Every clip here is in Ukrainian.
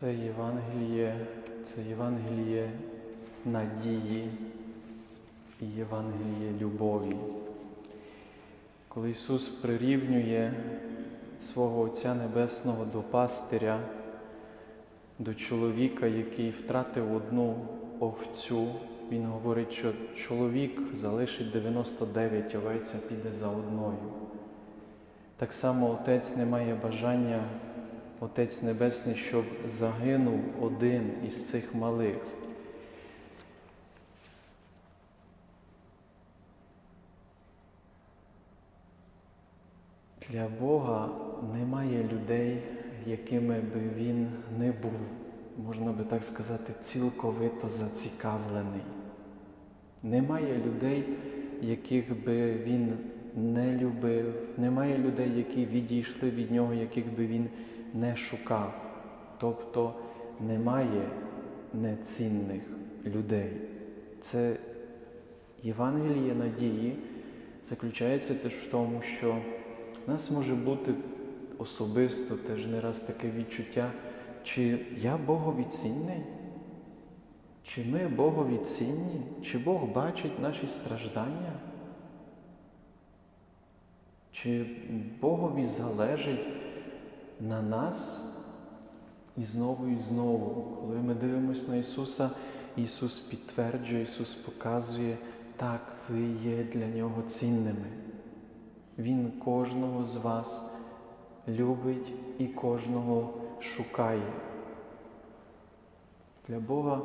Це Євангеліє, це Євангеліє надії і Євангеліє любові. Коли Ісус прирівнює свого Отця Небесного до пастиря, до чоловіка, який втратив одну овцю, Він говорить, що чоловік залишить 99 овець, а піде за одною. Так само Отець не має бажання, Отець Небесний, щоб загинув один із цих малих. Для Бога немає людей, якими би Він не був, можна би так сказати, цілковито зацікавлений. Немає людей, яких би він не любив, немає людей, які відійшли від нього, яких би він не шукав. Тобто немає нецінних людей. Це Євангеліє надії заключається теж в тому, що в нас може бути особисто теж не раз таке відчуття, чи я Богові цінний? Чи ми Богові цінні? Чи Бог бачить наші страждання? Чи Богові залежить на нас? І знову і знову, коли ми дивимося на Ісуса, Ісус підтверджує, Ісус показує, так, ви є для Нього цінними. Він кожного з вас любить і кожного шукає. Для Бога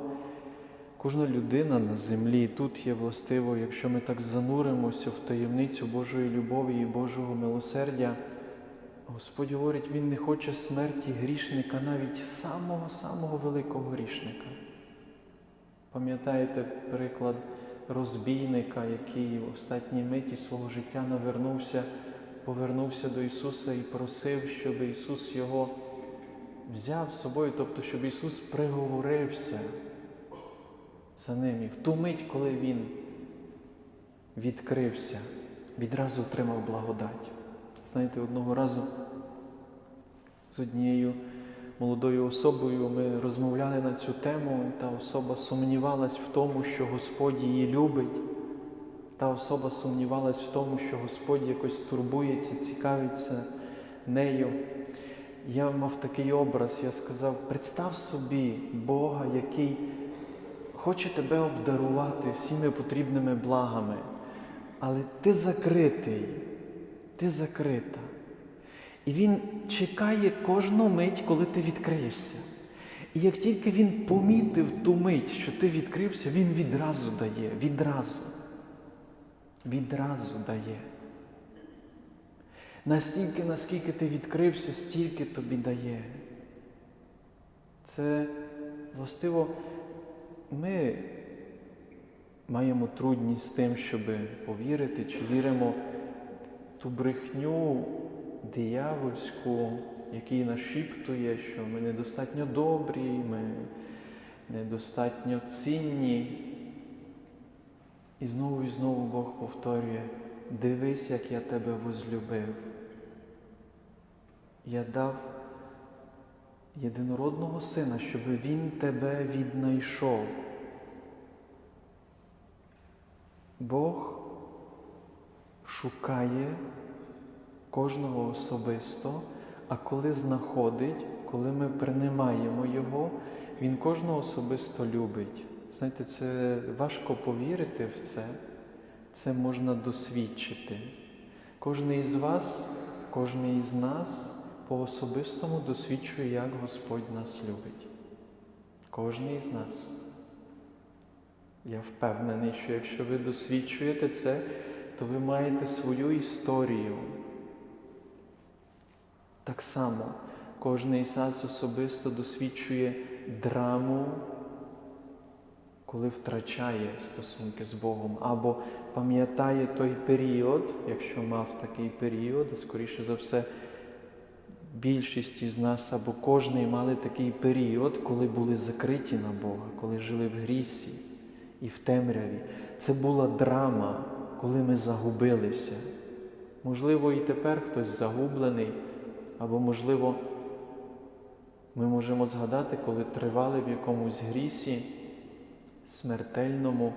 кожна людина на землі тут є властиво, якщо ми так зануримося в таємницю Божої любові і Божого милосердя, Господь говорить, Він не хоче смерті грішника, навіть самого-самого великого грішника. Пам'ятаєте приклад розбійника, який в останній миті свого життя навернувся, повернувся до Ісуса і просив, щоб Ісус його взяв з собою, тобто, щоб Ісус приговорився за ним. І в ту мить, коли Він відкрився, відразу отримав благодать. Знаєте, одного разу з однією молодою особою ми розмовляли на цю тему, та особа сумнівалась в тому, що Господь її любить. Та особа сумнівалась в тому, що Господь якось турбується, цікавиться нею. Я мав такий образ, я сказав: представ собі Бога, який хоче тебе обдарувати всіми потрібними благами, але ти закритий, ти закрита. І Він чекає кожну мить, коли ти відкриєшся. І як тільки він помітив ту мить, що ти відкрився, він відразу дає, відразу. Відразу дає. Настільки, наскільки ти відкрився, стільки тобі дає. Це властиво ми маємо трудність з тим, щоб повірити, чи віримо ту брехню диявольську, який нашіптує, що ми недостатньо добрі, ми недостатньо цінні. І знову і знову Бог повторює, дивись, як я тебе возлюбив. Я дав єдинородного сина, щоб Він тебе віднайшов. Бог шукає кожного особисто, а коли знаходить, коли ми приймаємо Його, Він кожного особисто любить. Знаєте, це важко повірити в це, це можна досвідчити. Кожен із вас, кожен із нас по особистому досвідчує, як Господь нас любить. Кожен із нас. Я впевнений, що якщо ви досвідчуєте це, то ви маєте свою історію. Так само кожен із нас особисто досвідчує драму, коли втрачає стосунки з Богом, або пам'ятає той період, якщо мав такий період, а скоріше за все, більшість із нас або кожний мали такий період, коли були закриті на Бога, коли жили в грісі і в темряві. Це була драма, коли ми загубилися. Можливо, і тепер хтось загублений, або, можливо, Ми можемо згадати, коли тривали в якомусь грісі смертельному,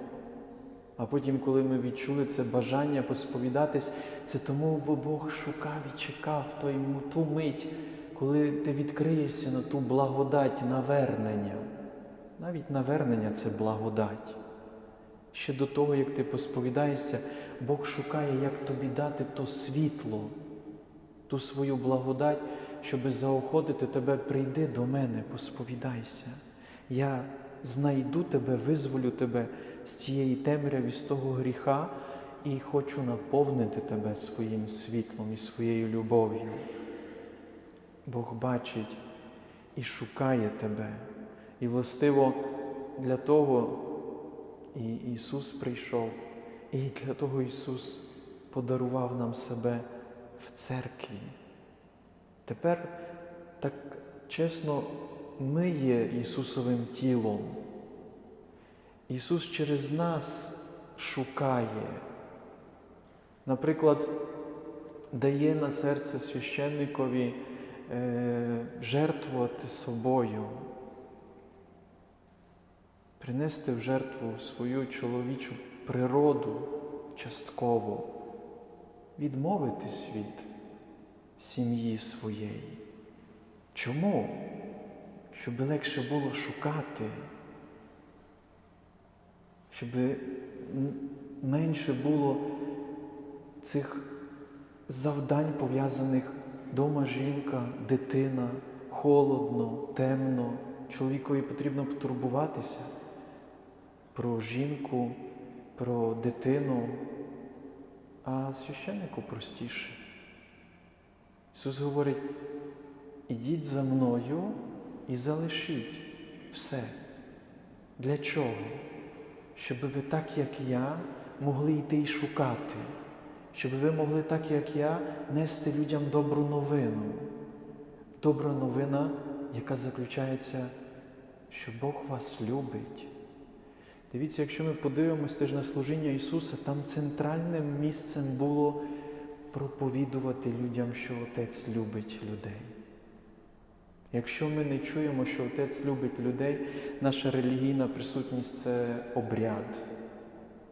а потім, коли ми відчули це бажання посповідатись, це тому, бо Бог шукав і чекав той, ту мить, коли ти відкриєшся на ту благодать навернення. Навіть навернення це благодать. Ще до того, як ти посповідаєшся, Бог шукає, як тобі дати то світло, ту свою благодать, щоб заохотити тебе, прийди до мене, посповідайся. Я знайду тебе, визволю тебе з тієї темряви, з того гріха і хочу наповнити тебе своїм світлом і своєю любов'ю. Бог бачить і шукає тебе. І властиво для того і Ісус прийшов, і для того Ісус подарував нам себе в церкві. Тепер так чесно, ми є Ісусовим тілом. Ісус через нас шукає. Наприклад, дає на серце священникові е, жертвувати собою, принести в жертву свою чоловічу природу частково, відмовитись від сім'ї своєї. Чому? Щоб легше було шукати, щоб менше було цих завдань, пов'язаних дома жінка, дитина, холодно, темно. Чоловікові потрібно потурбуватися про жінку, про дитину, а священнику простіше. Ісус говорить, ідіть за мною і залишіть все. Для чого? Щоб ви так, як я, могли йти і шукати, щоб ви могли так, як я, нести людям добру новину. Добра новина, яка заключається, що Бог вас любить. Дивіться, якщо ми подивимось теж на служіння Ісуса, там центральним місцем було проповідувати людям, що Отець любить людей. Якщо ми не чуємо, що Отець любить людей, наша релігійна присутність це обряд,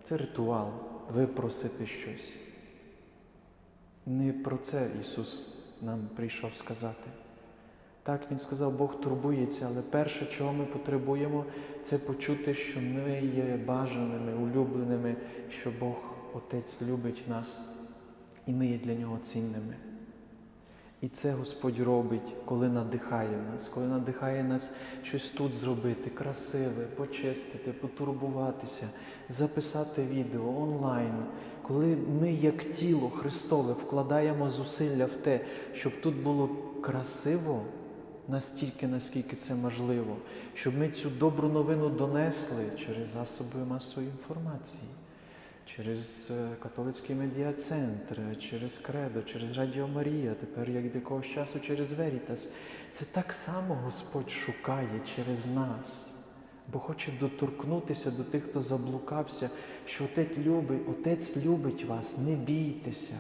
це ритуал, випросити щось. Не про це Ісус нам прийшов сказати. Так, Він сказав, Бог турбується, але перше, чого ми потребуємо, це почути, що ми є бажаними, улюбленими, що Бог Отець любить нас, і ми є для Нього цінними. І це Господь робить, коли надихає нас, коли надихає нас щось тут зробити, красиве, почистити, потурбуватися, записати відео онлайн, коли ми, як тіло Христове, вкладаємо зусилля в те, щоб тут було красиво, настільки, наскільки це можливо, щоб ми цю добру новину донесли через засоби масової інформації через е, католицький медіа-центр, через Кредо, через Радіо Марія, тепер як до якогось часу через Верітас. Це так само Господь шукає через нас, бо хоче доторкнутися до тих, хто заблукався, що Отець любить, Отець любить вас, не бійтеся,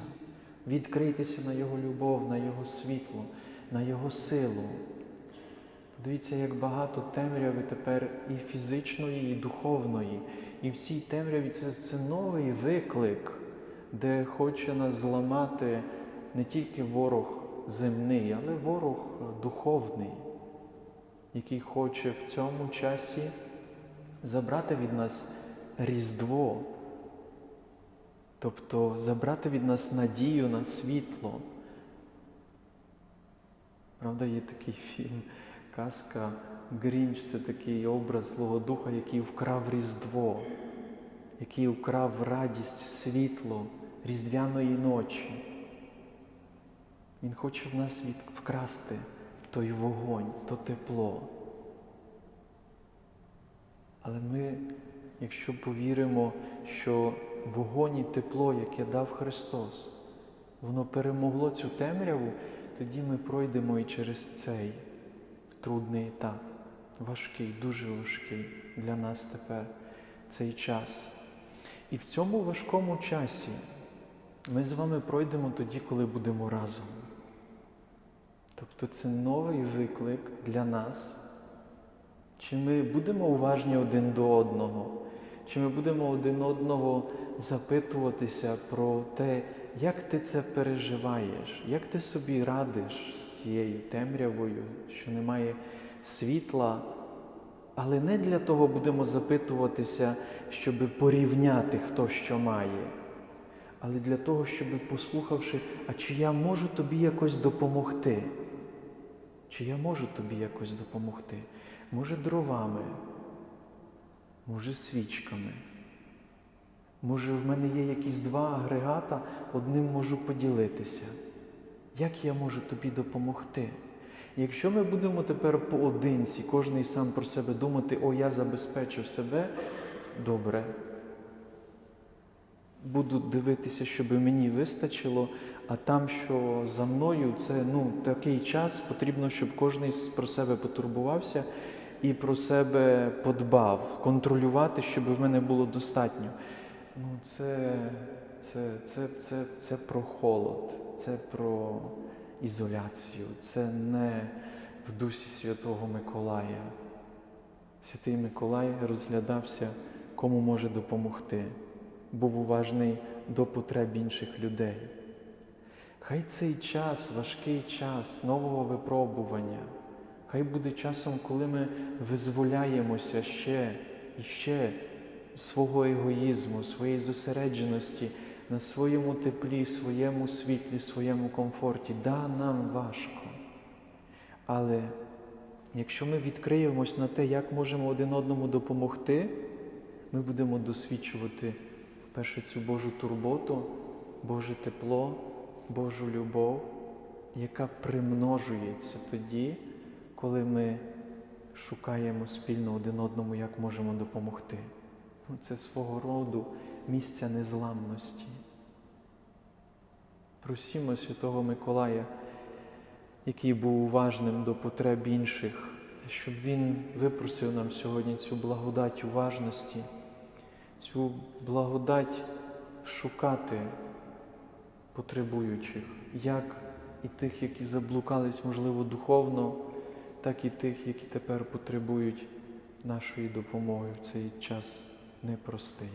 відкрийтеся на Його любов, на Його світло, на Його силу. Подивіться, як багато темряви тепер і фізичної, і духовної. І в темряві це, це новий виклик, де хоче нас зламати не тільки ворог земний, але ворог духовний, який хоче в цьому часі забрати від нас Різдво, тобто забрати від нас надію на світло. Правда, є такий фільм, казка Грінч це такий образ Злого Духа, який вкрав Різдво, який вкрав радість, світло різдвяної ночі. Він хоче в нас вкрасти той вогонь, то тепло. Але ми, якщо повіримо, що вогонь і тепло, яке дав Христос, воно перемогло цю темряву, тоді ми пройдемо і через цей трудний етап, важкий, дуже важкий для нас тепер цей час. І в цьому важкому часі ми з вами пройдемо тоді, коли будемо разом. Тобто це новий виклик для нас. Чи ми будемо уважні один до одного? Чи ми будемо один одного запитуватися про те, як ти це переживаєш, як ти собі радиш з цією темрявою, що немає світла, але не для того будемо запитуватися, щоб порівняти, хто що має, але для того, щоб послухавши, а чи я можу тобі якось допомогти? Чи я можу тобі якось допомогти? Може, дровами, може, свічками. Може, в мене є якісь два агрегата, одним можу поділитися. Як я можу тобі допомогти? Якщо ми будемо тепер поодинці, кожен сам про себе думати, о, я забезпечив себе, добре. Буду дивитися, щоб мені вистачило, а там, що за мною, це ну, такий час, потрібно, щоб кожен про себе потурбувався і про себе подбав, контролювати, щоб в мене було достатньо. Ну, це, це, це, це, це про холод, це про ізоляцію, це не в дусі Святого Миколая. Святий Миколай розглядався, кому може допомогти, був уважний до потреб інших людей. Хай цей час, важкий час нового випробування, хай буде часом, коли ми визволяємося ще і ще свого егоїзму, своєї зосередженості на своєму теплі, своєму світлі, своєму комфорті. Да, нам важко. Але якщо ми відкриємось на те, як можемо один одному допомогти, ми будемо досвідчувати перше цю Божу турботу, Боже тепло, Божу любов, яка примножується тоді, коли ми шукаємо спільно один одному, як можемо допомогти. Це свого роду місця незламності. Просімо Святого Миколая, який був уважним до потреб інших, щоб Він випросив нам сьогодні цю благодать уважності, цю благодать шукати потребуючих, як і тих, які заблукались, можливо, духовно, так і тих, які тепер потребують нашої допомоги в цей час непростий.